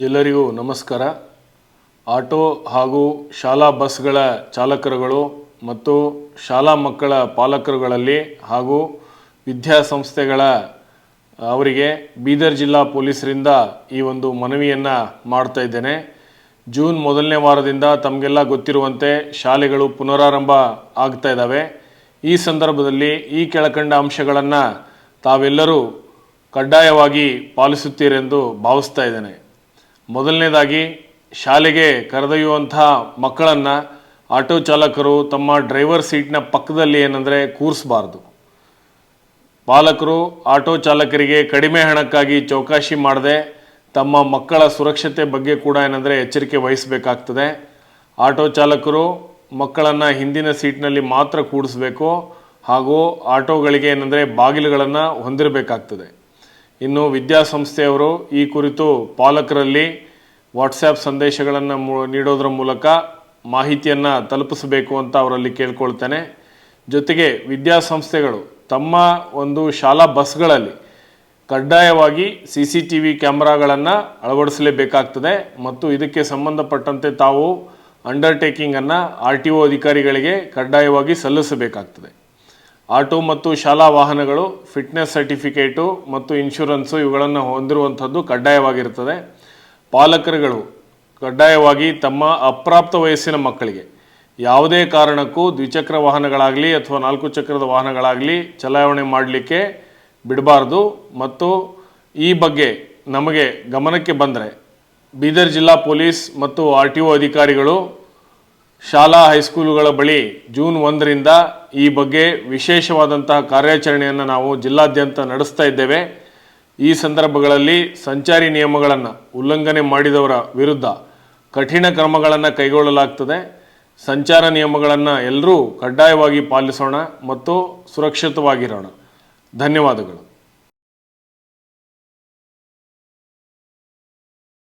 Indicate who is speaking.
Speaker 1: ಎಲ್ಲರಿಗೂ ನಮಸ್ಕಾರ. ಆಟೋ ಹಾಗೂ ಶಾಲಾ ಬಸ್ಗಳ ಚಾಲಕರುಗಳು ಮತ್ತು ಶಾಲಾ ಮಕ್ಕಳ ಪಾಲಕರುಗಳಲ್ಲಿ ಹಾಗೂ ವಿದ್ಯಾಸಂಸ್ಥೆಗಳ ಅವರಿಗೆ ಬೀದರ್ ಜಿಲ್ಲಾ ಪೊಲೀಸರಿಂದ ಈ ಒಂದು ಮನವಿಯನ್ನು ಮಾಡ್ತಾ ಇದ್ದೇನೆ. ಜೂನ್ ಮೊದಲನೇ ವಾರದಿಂದ ತಮಗೆಲ್ಲ ಗೊತ್ತಿರುವಂತೆ ಶಾಲೆಗಳು ಪುನರಾರಂಭ ಆಗ್ತಾ ಇದ್ದಾವೆ. ಈ ಸಂದರ್ಭದಲ್ಲಿ ಈ ಕೆಳಕಂಡ ಅಂಶಗಳನ್ನು ತಾವೆಲ್ಲರೂ ಕಡ್ಡಾಯವಾಗಿ ಪಾಲಿಸುತ್ತೀರೆಂದು ಭಾವಿಸ್ತಾ ಇದ್ದೇನೆ. ಮೊದಲನೇದಾಗಿ ಶಾಲೆಗೆ ಕರೆದೊಯ್ಯುವಂಥ ಮಕ್ಕಳನ್ನು ಆಟೋ ಚಾಲಕರು ತಮ್ಮ ಡ್ರೈವರ್ ಸೀಟ್ನ ಪಕ್ಕದಲ್ಲಿ ಏನಂದರೆ ಕೂರಿಸಬಾರ್ದು. ಪಾಲಕರು ಆಟೋ ಚಾಲಕರಿಗೆ ಕಡಿಮೆ ಹಣಕ್ಕಾಗಿ ಚೌಕಾಶಿ ಮಾಡದೆ ತಮ್ಮ ಮಕ್ಕಳ ಸುರಕ್ಷತೆ ಬಗ್ಗೆ ಕೂಡ ಏನಂದರೆ ಎಚ್ಚರಿಕೆ ವಹಿಸಬೇಕಾಗ್ತದೆ. ಆಟೋ ಚಾಲಕರು ಮಕ್ಕಳನ್ನು ಹಿಂದಿನ ಸೀಟ್ನಲ್ಲಿ ಮಾತ್ರ ಕೂಡಿಸಬೇಕು ಹಾಗೂ ಆಟೋಗಳಿಗೆ ಏನಂದರೆ ಬಾಗಿಲುಗಳನ್ನು ಹೊಂದಿರಬೇಕಾಗ್ತದೆ. ಇನ್ನು ವಿದ್ಯಾಸಂಸ್ಥೆಯವರು ಈ ಕುರಿತು ಪಾಲಕರಲ್ಲಿ ವಾಟ್ಸ್ಯಾಪ್ ಸಂದೇಶಗಳನ್ನು ಮೂ, ನೀಡೋದರ ಮೂಲಕ ಮಾಹಿತಿಯನ್ನು ತಲುಪಿಸಬೇಕು ಅಂತ ಅವರಲ್ಲಿ ಕೇಳ್ಕೊಳ್ತೇನೆ. ಜೊತೆಗೆ ವಿದ್ಯಾಸಂಸ್ಥೆಗಳು ತಮ್ಮ ಒಂದು ಶಾಲಾ ಬಸ್ಗಳಲ್ಲಿ ಕಡ್ಡಾಯವಾಗಿ ಸಿ ಸಿ ಟಿ ವಿ ಕ್ಯಾಮ್ರಾಗಳನ್ನು ಅಳವಡಿಸಲೇಬೇಕಾಗ್ತದೆ ಮತ್ತು ಇದಕ್ಕೆ ಸಂಬಂಧಪಟ್ಟಂತೆ ತಾವು ಅಂಡರ್ಟೇಕಿಂಗನ್ನು ಆರ್ ಟಿ ಒ ಅಧಿಕಾರಿಗಳಿಗೆ ಕಡ್ಡಾಯವಾಗಿ ಸಲ್ಲಿಸಬೇಕಾಗ್ತದೆ. ಆಟೋ ಮತ್ತು ಶಾಲಾ ವಾಹನಗಳು, ಫಿಟ್ನೆಸ್ ಸರ್ಟಿಫಿಕೇಟು ಮತ್ತು ಇನ್ಶೂರೆನ್ಸು ಇವುಗಳನ್ನು ಹೊಂದಿರುವಂಥದ್ದು ಕಡ್ಡಾಯವಾಗಿರ್ತದೆ ಪಾಲಕರುಗಳು ಕಡ್ಡಾಯವಾಗಿ ತಮ್ಮ ಅಪ್ರಾಪ್ತ ವಯಸ್ಸಿನ ಮಕ್ಕಳಿಗೆ ಯಾವುದೇ ಕಾರಣಕ್ಕೂ ದ್ವಿಚಕ್ರ ವಾಹನಗಳಾಗಲಿ ಅಥವಾ ನಾಲ್ಕು ಚಕ್ರದ ವಾಹನಗಳಾಗಲಿ ಚಲಾವಣೆ ಮಾಡಲಿಕ್ಕೆ ಬಿಡಬಾರ್ದು. ಮತ್ತು ಈ ಬಗ್ಗೆ ನಮಗೆ ಗಮನಕ್ಕೆ ಬಂದರೆ ಬೀದರ್ ಜಿಲ್ಲಾ ಪೊಲೀಸ್ ಮತ್ತು ಆರ್ ಟಿ ಒ ಅಧಿಕಾರಿಗಳು ಶಾಲಾ ಹೈಸ್ಕೂಲುಗಳ ಬಳಿ ಜೂನ್ ಒಂದರಿಂದ ಈ ಬಗ್ಗೆ ವಿಶೇಷವಾದಂತಹ ಕಾರ್ಯಾಚರಣೆಯನ್ನು ನಾವು ಜಿಲ್ಲಾದ್ಯಂತ ನಡೆಸ್ತಾ ಇದ್ದೇವೆ. ಈ ಸಂದರ್ಭಗಳಲ್ಲಿ ಸಂಚಾರಿ ನಿಯಮಗಳನ್ನು ಉಲ್ಲಂಘನೆ ಮಾಡಿದವರ ವಿರುದ್ಧ ಕಠಿಣ ಕ್ರಮಗಳನ್ನು ಕೈಗೊಳ್ಳಲಾಗ್ತದೆ. ಸಂಚಾರ ನಿಯಮಗಳನ್ನು ಎಲ್ಲರೂ ಕಡ್ಡಾಯವಾಗಿ ಪಾಲಿಸೋಣ ಮತ್ತು ಸುರಕ್ಷಿತವಾಗಿರೋಣ. ಧನ್ಯವಾದಗಳು.